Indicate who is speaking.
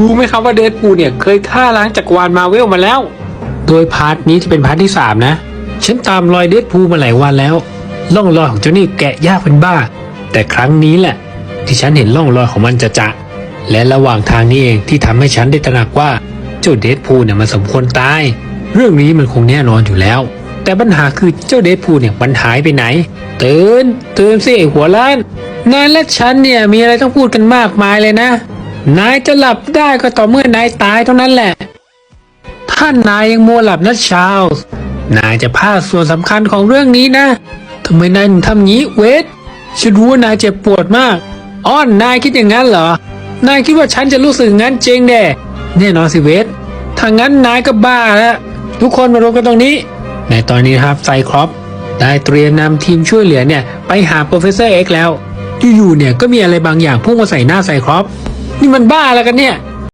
Speaker 1: รู้ไหมครับว่าเดดพูลเนี่ยเคยฆ่าล้างจักรวาลมาเวลมาแล้ว โดยพาร์ทนี้จะเป็นพาร์ทที่ 3 นะ ฉันตามรอยเดดพูลมาหลายวันแล้วล่องรอยของเจ้านี่แกะยากเป็นบ้า แต่ครั้งนี้แหละ ที่ฉันเห็นล่องรอยของมันจะจะและระหว่างทางนี้เองที่ทำให้ฉันได้ตระหนักว่าเจ้าเดดพูลเนี่ยมันสมควรตาย เรื่องนี้มันคงแน่นอนอยู่แล้ว แต่ปัญหาคือเจ้าเดดพูลเนี่ยมันหายไปไหนตื่นตื่นสิไอหัวล้านนายและฉันเนี่ยมีอะไรต้องพูดกันมากมายเลยนะ นายจะหลับได้ก็ต่อเมื่อนายตายเท่านั้นแหละ ถ้านายยังมัวหลับนะชาลส์นายจะพลาดส่วนสำคัญของเรื่องนี้นะทำไมนายถึงทำงี้เวทฉันรู้ว่านายเจ็บปวดมากอ้อนนายคิดอย่างนั้นเหรอ นายคิดว่าฉันจะรู้สึกงั้นจริงแน่แน่นอนสิเวทถ้างั้นนายก็บ้าแล้วทุกคนมารวมกันตรงนี้ ในตอนนี้ครับไซครอปได้เตรียมนำทีมช่วยเหลือเนี่ย ไปหาโปรเฟสเซอร์เอ็กแล้วอยู่ๆเนี่ยก็มีอะไรบางอย่างพุ่งมาใส่หน้าไซครอป นี่มันบ้าแล้วกันเนี่ย